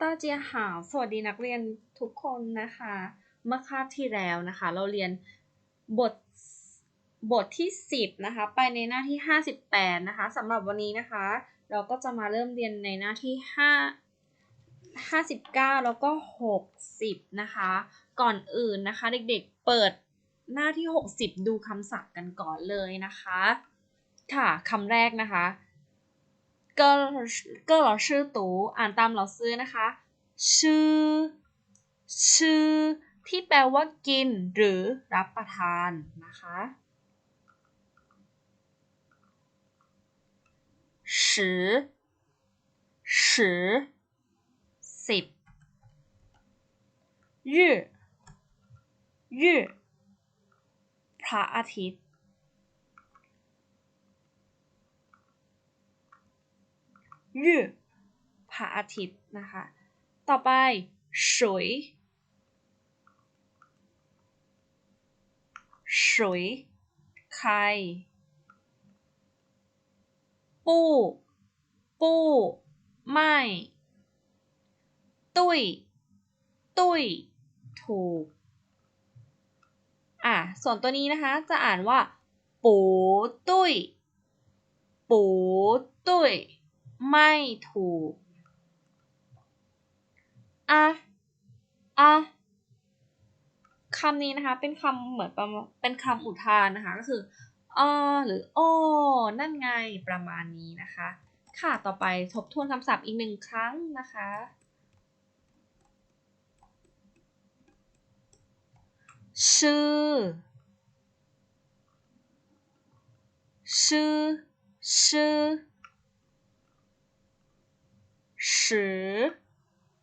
ตาเจียหาวสวัสดีนักเรียนทุกคนนะคะ เมื่อคาบที่แล้วนะคะ เราเรียนบทบทที่ 10นะคะไปในหน้าที่ 58นะคะสำหรับวันนี้นะคะ เราก็จะมาเริ่มเรียนในหน้าที่ 5 59 แล้วก็ 60 นะคะ ก่อนอื่นนะคะ เด็กๆเปิดหน้าที่ 60 ดูคำศัพท์กันก่อนเลยนะคะ ค่ะคำแรกนะคะ ก็ก็老师读อ่านตามเราซื้อนะคะชื่อชื่อที่แปลว่ากินหรือรับประทานนะคะ十十สิบ日日พระอาทิตย์ ย่พระอาทิตย์นะคะ ต่อไปสวยสวยไข่ปูปูไม่ตุ้ยตุ้ยถูก อะ ส่วนตัวนี้นะคะ จะอ่านว่าปูตุ้ยปูตุ้ย ไม่ถูก อะ อะคำนี้นะคะ เป็นคำเหมือนประมาณเป็นคำอุทานนะคะ ก็คืออ๋อหรือโอ้นั่นไงประมาณนี้นะคะ ค่ะ ต่อไปทบทวนคำศัพท์อีกหนึ่งครั้งนะคะ ชื่อ ชื่อ ชื่อ 十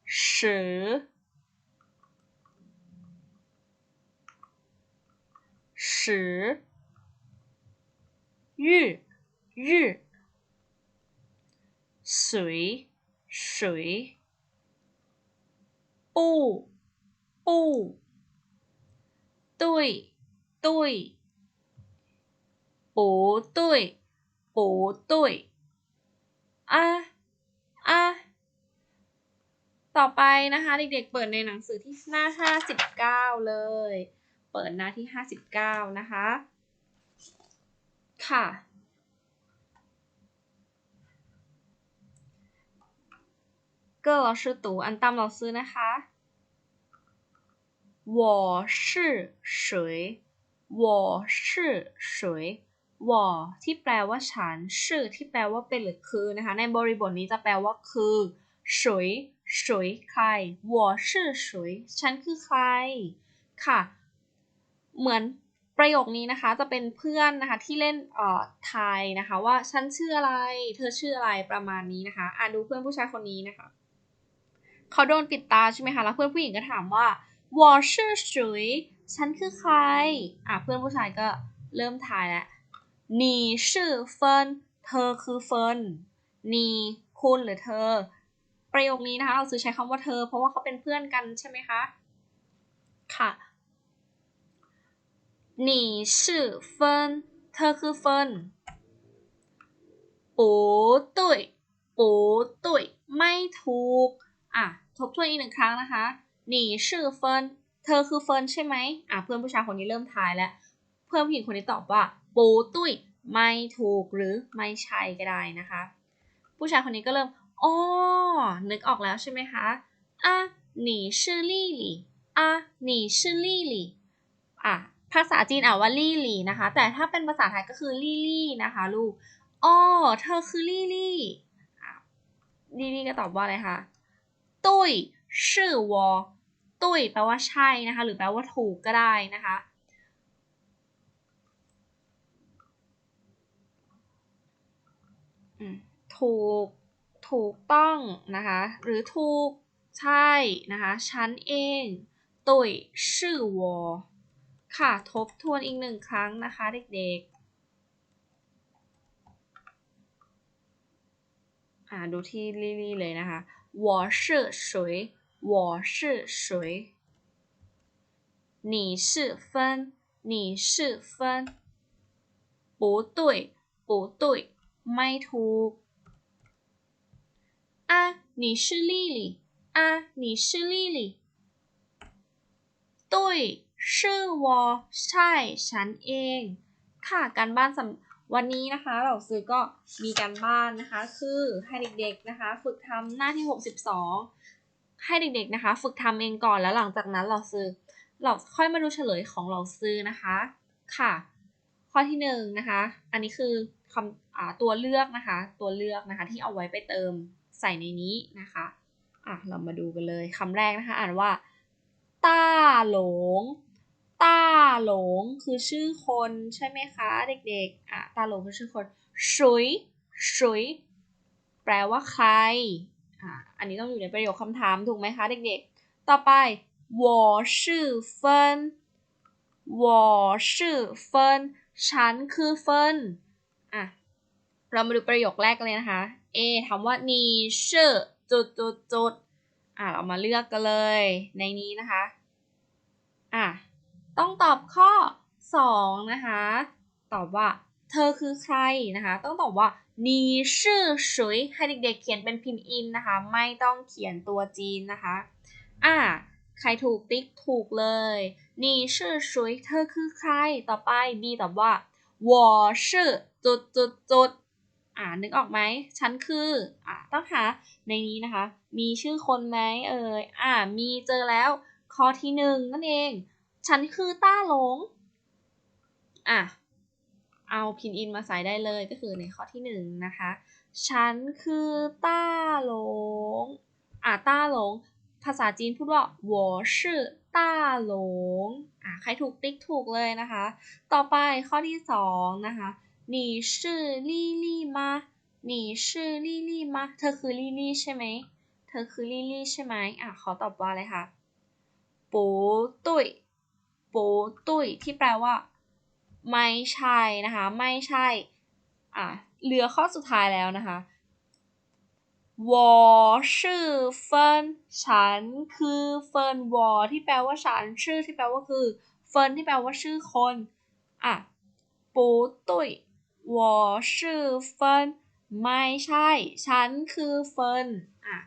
十十日日水水不不对对不对不对啊啊 ต่อไปนะคะ เด็กๆ เปิดในหนังสือที่หน้า 59 เลย เปิดหน้าที่ 59 นะคะ ค่ะ个老师读อันตามเราซื้อนะคะ我是谁我是谁我ที่แปลว่าฉันชื่อที่แปลว่าเป็นหรือคือนะคะ ในบริบทนี้จะแปลว่าคือ 谁谁ใคร我是谁ฉันคือใคร ค่ะ เหมือนประโยคนี้นะคะ จะเป็นเพื่อนนะคะที่เล่นเอ่อทายนะคะว่าฉันชื่ออะไร เธอชื่ออะไรประมาณนี้นะคะ อ่านดูเพื่อนผู้ชายคนนี้นะคะ เขาโดนปิดตาใช่ไหมคะ แล้วเพื่อนผู้หญิงก็ถามว่า我是谁ฉันคือใคร อ่ะเพื่อนผู้ชายก็เริ่มทายแล้ว你是เฟินเธอคือเฟิน你คุณหรือเธอ ประโยคนี้นะคะเราซื้อใช้คำว่าเธอ เพราะว่าเขาเป็นเพื่อนกันใช่ไหมคะ ค่ะ你是分เธอคือเฟิน不对不对ไม่ถูก อ่ะ ทบทวนอีกหนึ่งครั้งนะคะ你是分เธอคือเฟินใช่ไหมอ่ะ เพื่อนผู้ชายคนนี้เริ่มทายแล้ว เพื่อนผู้หญิงคนนี้ตอบว่าปูตุ้ยไม่ถูกหรือไม่ใช่ก็ได้นะคะ ผู้ชายคนนี้ก็เริ่ม อ๋อ นึกออกแล้วใช่ไหมคะอะหนีชื่อลี่ลี่อะนีชื่อลี่ลี่อะภาษาจีนอ่าว่าลี่ลี่นะคะ แต่ถ้าเป็นภาษาไทยก็คือลี่ลี่นะคะลูกอ๋อเธอคือลี่ลี่ลี่ลี่ก็ตอบว่าอะไรคะตุ้ยชื่อวอตุ้ยแปลว่าใช่นะคะ หรือแปลว่าถูกก็ได้นะคะถูก ถูกต้องนะคะ หรือถูกใช่นะคะ ฉันเองตุยชื่อวอค่ะ ทบทวนอีกหนึ่งครั้งนะคะเด็กๆ อ่าดูที่ลี่ๆเลยนะคะ我是谁我是谁你是分你是分不对不对ไม่ถูก 啊你是丽丽 อ่ะ你是丽丽对ชื่อวอใช่ฉันเอง ค่ะการบ้านสำวันนี้นะคะ เราซื้อก็มีการบ้านนะคะ คือให้เด็กๆนะคะ ฝึกทำหน้าที่ 62 ให้เด็กๆนะคะ ฝึกทำเองก่อนแล้วหลังจากนั้นเราซื้อ เราค่อยมาดูเฉลยของเราซื้อนะคะ ค่ะ ข้อที่หนึ่งนะคะ อันนี้คือคำตัวเลือกนะคะ ตัวเลือกนะคะที่เอาไว้ไปเติม ใส่ในนี้นะคะ อ่ะ เรามาดูกันเลยคำแรกนะคะ อ่านว่า ต้าหลง ต้าหลงคือชื่อคนใช่ไหมคะเด็กๆ อ่ะ ต้าหลงคือชื่อคนชุยชุยแปลว่าใคร อ่ะ อันนี้ต้องอยู่ในประโยคคำถามถูกไหมคะเด็กๆ ต่อไป我是芬我是芬ฉันคือเฟินอ่ะ เรามาดูประโยคแรกกันเลยนะคะ A ถามว่านีเชื่อจุดจุดจุดอะเรามาเลือกกันเลย ในนี้นะคะ อะ ต้องตอบข้อ 2 นะคะ ตอบว่า เธอคือใครนะคะ ต้องตอบว่านีชื่อสวยให้เด็กๆเขียนเป็นพิมพ์อินนะคะ ไม่ต้องเขียนตัวจีนนะคะ อะ ใครถูกติ๊กถูกเลยนีชื่อสวยเธอคือใคร ต่อไป B ตอบว่า我是จุดจุดจุด อ่านึกออกไหมฉันคืออ่าต้องหาในนี้นะคะ มีชื่อคนไหมเอ่ยอ่ามีเจอแล้วข้อที่หนึ่งนั่นเอง ฉันคือต้าหลงอะเอาพินอินมาใส่ได้เลยก็คือในข้อที่หนึ่งนะคะ ฉันคือต้าหลงอะต้าหลง ภาษาจีนพูดว่า我是ต้าหลงอะใครถูกติ๊กถูกเลยนะคะ ต่อไปข้อที่สองนะคะ 你是丽丽吗你是丽丽吗เธอคือลิลี่ใช่ไหม เธอคือลิลี่ใช่ไหมอ่ะขอตอบว่าอะไรคะ不对不对ที่แปลว่า ไม่ใช่นะคะ ไม่ใช่ อ่ะเหลือข้อสุดท้ายแล้วนะคะ我是เฟินฉันคือเฟินวอที่แปลว่าฉัน ชื่อที่แปลว่าคือเฟินที่แปลว่าชื่อคน อ่ะ 不对我是เฟินไม่ใช่ ฉันคือเฟินอ่ะ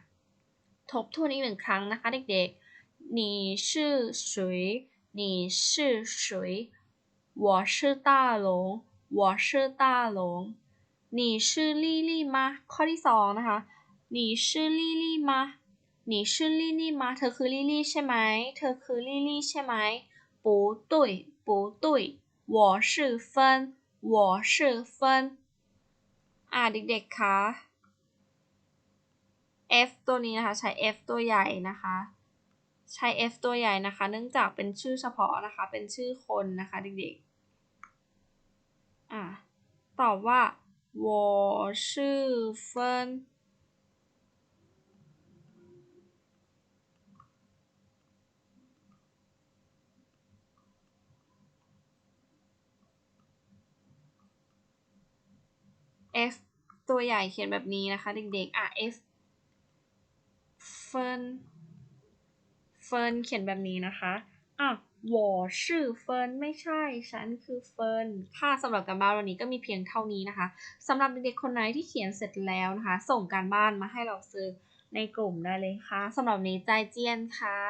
ทบทวนอีกหนึ่งครั้งนะคะเด็กๆ你是谁你是谁我是大龙我是大龙你是丽丽吗ข้อที่สองนะคะ你是丽丽吗你是丽丽吗เธอคือลิลี่ใช่ไหม เธอคือลิลี่ใช่ไหม不对不对我是芬 我是芬อ่าเด็กๆ คะ F ตัวนี้นะคะ ใช้ F ตัวใหญ่นะคะ ใช้ F ตัวใหญ่นะคะ เนื่องจากเป็นชื่อเฉพาะนะคะ เป็นชื่อคนนะคะเด็กๆ อ่าตอบว่า我是芬 F ตัวใหญ่เขียนแบบนี้นะคะเด็กๆอะ F เฟิร์นเฟิร์นเขียนแบบนี้นะคะอะ我是เฟิร์นไม่ใช่ ฉันคือเฟิร์นค่ะสำหรับการบ้านวันนี้ก็มีเพียงเท่านี้นะคะสำหรับเด็กๆคนไหนที่เขียนเสร็จแล้วนะคะ ส่งการบ้านมาให้เราซื้อในกลุ่มได้เลยค่ะสำหรับนี้ใจเจียนค่ะ